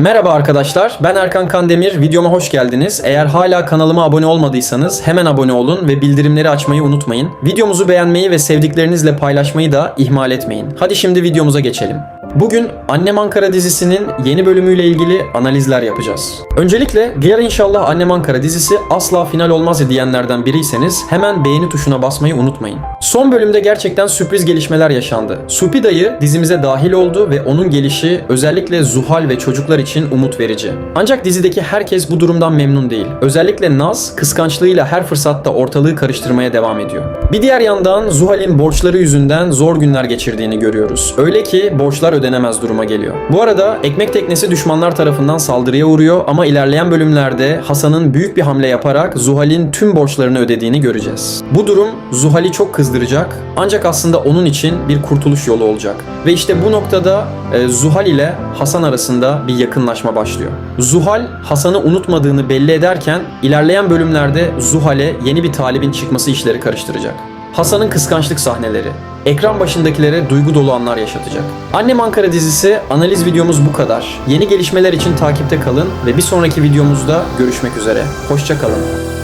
Merhaba arkadaşlar, ben Erkan Kandemir. Videoma hoş geldiniz. Eğer hala kanalıma abone olmadıysanız hemen abone olun ve bildirimleri açmayı unutmayın. Videomuzu beğenmeyi ve sevdiklerinizle paylaşmayı da ihmal etmeyin. Hadi şimdi videomuza geçelim. Bugün Annem Ankara dizisinin yeni bölümüyle ilgili analizler yapacağız. Öncelikle diğer inşallah Annem Ankara dizisi asla final olmaz diyenlerden biriyseniz hemen beğeni tuşuna basmayı unutmayın. Son bölümde gerçekten sürpriz gelişmeler yaşandı. Supi dayı dizimize dahil oldu ve onun gelişi özellikle Zuhal ve çocuklar için umut verici. Ancak dizideki herkes bu durumdan memnun değil. Özellikle Naz kıskançlığıyla her fırsatta ortalığı karıştırmaya devam ediyor. Bir diğer yandan Zuhal'in borçları yüzünden zor günler geçirdiğini görüyoruz. Öyle ki borçlar ödenemez duruma geliyor. Bu arada ekmek teknesi düşmanlar tarafından saldırıya uğruyor ama ilerleyen bölümlerde Hasan'ın büyük bir hamle yaparak Zuhal'in tüm borçlarını ödediğini göreceğiz. Bu durum Zuhal'i çok kızdıracak ancak aslında onun için bir kurtuluş yolu olacak. Ve işte bu noktada e, Zuhal ile Hasan arasında bir yakınlaşma başlıyor. Zuhal Hasan'ı unutmadığını belli ederken ilerleyen bölümlerde Zuhal'e yeni bir talibin çıkması işleri karıştıracak. Hasan'ın kıskançlık sahneleri, ekran başındakilere duygu dolu anlar yaşatacak. Annem Ankara dizisi analiz videomuz bu kadar. Yeni gelişmeler için takipte kalın ve bir sonraki videomuzda görüşmek üzere. Hoşça kalın.